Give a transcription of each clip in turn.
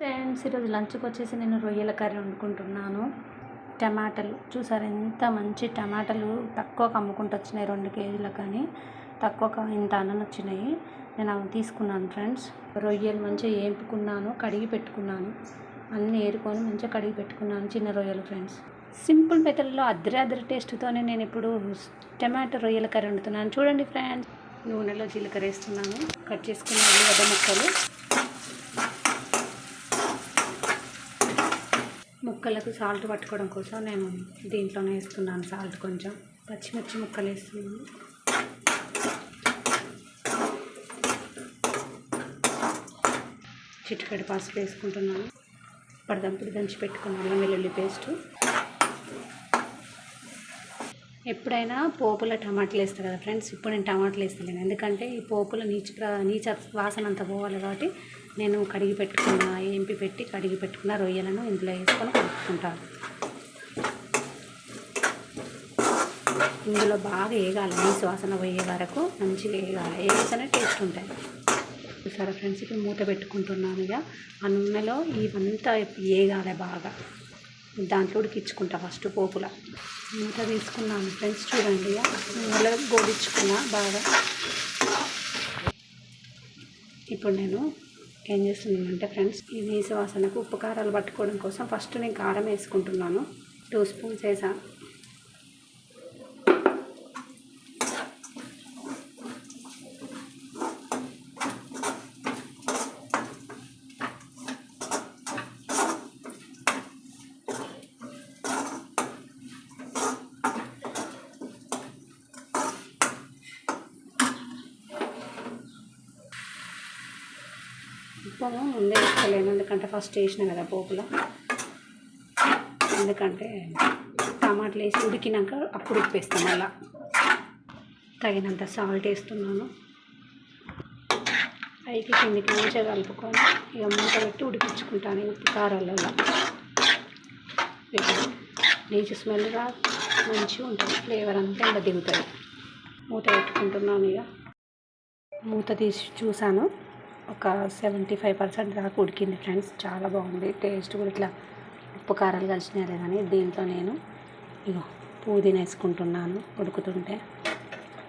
Friends ఈరోజు లంచ్కి వచ్చేసి నేను రొయ్యల కర్రీ వండుకుంటున్నాను. టమాటాలు చూసారు ఎంత మంచి టమాటాలు తక్కువకు అమ్ముకుంటూ వచ్చినాయి రెండు కేజీలు కానీ. తక్కువకు ఇంత అన్నం వచ్చినాయి. నేను అవి తీసుకున్నాను ఫ్రెండ్స్. రొయ్యలు మంచిగా ఏంపుకున్నాను కడిగి పెట్టుకున్నాను. అన్నీ ఏరుకొని మంచిగా కడిగి పెట్టుకున్నాను చిన్న రొయ్యలు ఫ్రెండ్స్. సింపుల్ మెథడ్లో అద్దరి అద్దరి టేస్ట్తోనే నేను ఇప్పుడు టమాటో రొయ్యల కర్రీ వండుతున్నాను. చూడండి ఫ్రెండ్స్ నూనెలో జీలకర్ర వేస్తున్నాను. కట్ చేసుకున్న ఉల్లిగడ్డ ముక్కలు. ముక్కలకు సాల్ట్ పట్టుకోవడం కోసం నేను దీంట్లోనే వేస్తున్నాను సాల్ట్ కొంచెం. పచ్చిమిర్చి ముక్కలు వేస్తున్నాను. చిటికెడు పసుపు వేసుకుంటున్నాను. పడదంపుడు దంచి పెట్టుకున్నాను అల్లం వెల్లుల్లి పేస్టు. ఎప్పుడైనా పోపుల టమాటాలు వేస్తారు కదా ఫ్రెండ్స్ ఇప్పుడు నేను టమాటాలు వేస్తలేను. ఎందుకంటే ఈ పోపుల నీచు ప్ర- నీచ వాసన అంత పోవాలి కాబట్టి నేను కడిగి పెట్టుకున్న ఏంపి పెట్టి కడిగి పెట్టుకున్న రొయ్యలను ఇందులో వేసుకొని కలుపుకుంటాను. ఇందులో బాగా వేగాలి నీ వాసన పోయే వరకు మంచిగా వేగాలి. వేస్తేనే టేస్ట్ ఉంటాయి. చూసారా ఫ్రెండ్స్? ఇప్పుడు మూత పెట్టుకుంటున్నాను ఇక. ఆ నూనెలో ఇవంతా వేగాలి బాగా. దాంట్లో ఉడికించుకుంటా ఫస్ట్ పోపుల. మూత తీసుకున్నాను ఫ్రెండ్స్ చూడండి ఇక. నూనెలో గోడించుకున్నా బాగా. ఇప్పుడు నేను ఏం చేస్తున్నానంటే ఫ్రెండ్స్ ఈ నీసు వాసనకు ఉప్పు కారాలు పట్టుకోవడం కోసం ఫస్ట్ నేను కారం వేసుకుంటున్నాను. టూ స్పూన్స్ వేసాను ఉప్పు ముందే వేసుకోలేను ఎందుకంటే ఫస్ట్ వేసిన కదా పోపులో. ఎందుకంటే టమాటాలు వేసి ఉడికినాక అప్పుడు ఉప్పు వేస్తాం మళ్ళా. తగినంత సాల్ట్ వేస్తున్నాను. పైకి కిందికి మంచిగా కలుపుకొని ఇక మూత పెట్టి ఉడికించుకుంటాను ఉప్పు కారాలలో. నీచు స్మెల్ రాదు మంచిగా ఉంటుంది. ఫ్లేవర్ అంతా ఇంకా దిగుతుంది మూత పెట్టుకుంటున్నాను ఇక. మూత తీసి చూసాను ఒక సెవెంటీ ఫైవ్ పర్సెంట్ దాకా ఉడికింది ఫ్రెండ్స్. చాలా బాగుంది. టేస్ట్ కూడా ఇట్లా ఉప్పు కారాలు కలిసినాయి లేదని దీంట్లో నేను ఇగో పుదీనా వేసుకుంటున్నాను ఉడుకుతుంటే.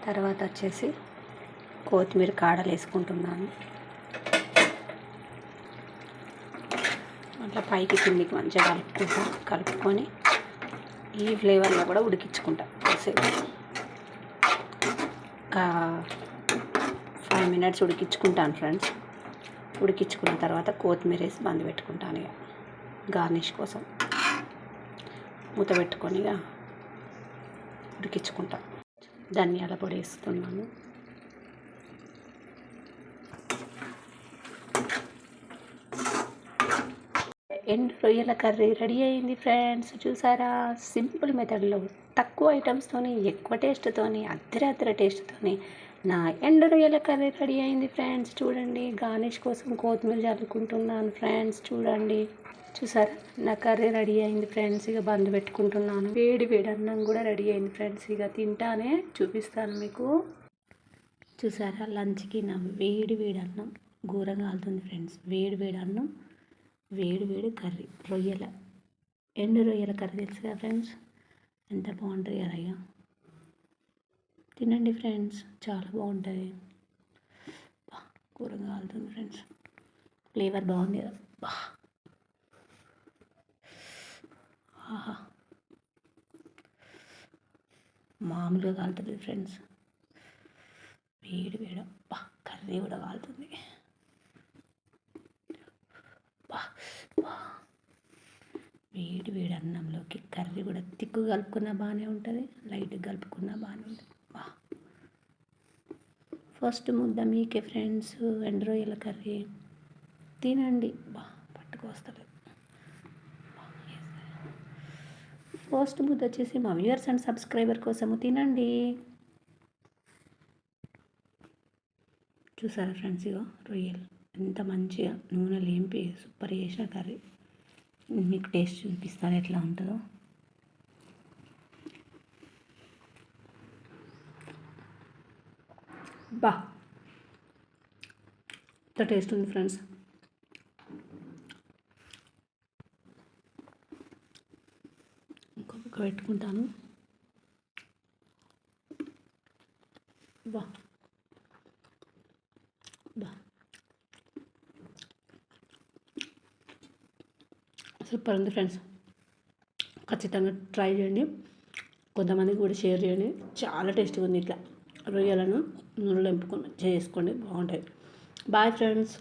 తర్వాత వచ్చేసి కొత్తిమీర కాడలు వేసుకుంటున్నాను. అట్లా పైకి కిందికి మంచిగా కలుపుకుంటా. కలుపుకొని ఈ ఫ్లేవర్లో కూడా ఉడికించుకుంటా కాసేపు ఒక ఫైవ్ మినిట్స్ ఉడికించుకుంటాను ఫ్రెండ్స్. ఉడికించుకున్న తర్వాత కొత్తిమీర వేసి బంద్ పెట్టుకుంటాను ఇక. గార్నిష్ కోసం. మూత పెట్టుకొని ఇక ఉడికించుకుంటా. ధనియాల పొడి వేస్తున్నాను. ఎండు రొయ్యల కర్రీ రెడీ అయింది ఫ్రెండ్స్. చూసారా? సింపుల్ మెథడ్లో తక్కువ ఐటమ్స్తోని ఎక్కువ టేస్ట్తోని అద్దరి అద్దరి టేస్ట్తోని నా ఎండు రొయ్యల కర్రీ రెడీ అయింది ఫ్రెండ్స్. చూడండి గార్నిష్ కోసం కొత్తిమీర చల్లుకుంటున్నాను ఫ్రెండ్స్. చూడండి చూసారా? నా కర్రీ రెడీ అయింది ఫ్రెండ్స్. ఇక బంద్ పెట్టుకుంటున్నాను. వేడి వేడి అన్నం కూడా రెడీ అయింది ఫ్రెండ్స్. ఇక తింటానే చూపిస్తాను మీకు. చూసారా? లంచ్కి నా వేడి వేడి అన్నం ఘోరంగా కాలుతుంది ఫ్రెండ్స్. వేడి వేడి అన్నం వేడి వేడి కర్రీ రొయ్యల ఎండు రొయ్యల కర్రీ తెలుసు కదా ఫ్రెండ్స్? ఎంత బాగుంటుంది కదా తినండి ఫ్రెండ్స్. చాలా బాగుంటుంది. బా కూరగా కాలుతుంది ఫ్రెండ్స్. ఫ్లేవర్ బాగుంది కదా. బా. ఆహా. మామూలుగా కాలుతుంది ఫ్రెండ్స్. వేడి వేడ బా కర్రీ కూడా కాలుతుంది. వేడి వేడి అన్నంలోకి కర్రీ కూడా తిక్కు కలుపుకున్నా బాగానే ఉంటుంది. లైట్ కలుపుకున్నా బాగానే ఉంటుంది. ఫస్ట్ ముద్ద మీకే ఫ్రెండ్స్ ఎండు రొయ్యల కర్రీ. తినండి. బా పట్టుకొస్తలేదు ఫస్ట్ ముద్ద వచ్చేసి మా వ్యూవర్స్ అండ్ సబ్స్క్రైబర్ కోసము తినండి. చూసారా ఫ్రెండ్స్ ఇగో? రొయ్యలు. ఎంత మంచిగా నూనెలు లేంపి సూపర్ చేసిన కర్రీ. మీకు టేస్ట్ చూపిస్తాను ఎట్లా ఉంటుందో. బా. ఎంత టేస్ట్ ఉంది ఫ్రెండ్స్ ఇంకొక పెట్టుకుంటాను. బా. సూపర్ ఉంది ఫ్రెండ్స్ ఖచ్చితంగా ట్రై చేయండి. కొంతమందికి కూడా షేర్ చేయండి. చాలా టేస్టీగా ఉంది ఇట్లా. రొయ్యలను నూనెలో ఎంపుకొని చేసుకోండి బాగుంటాయి. Bye friends.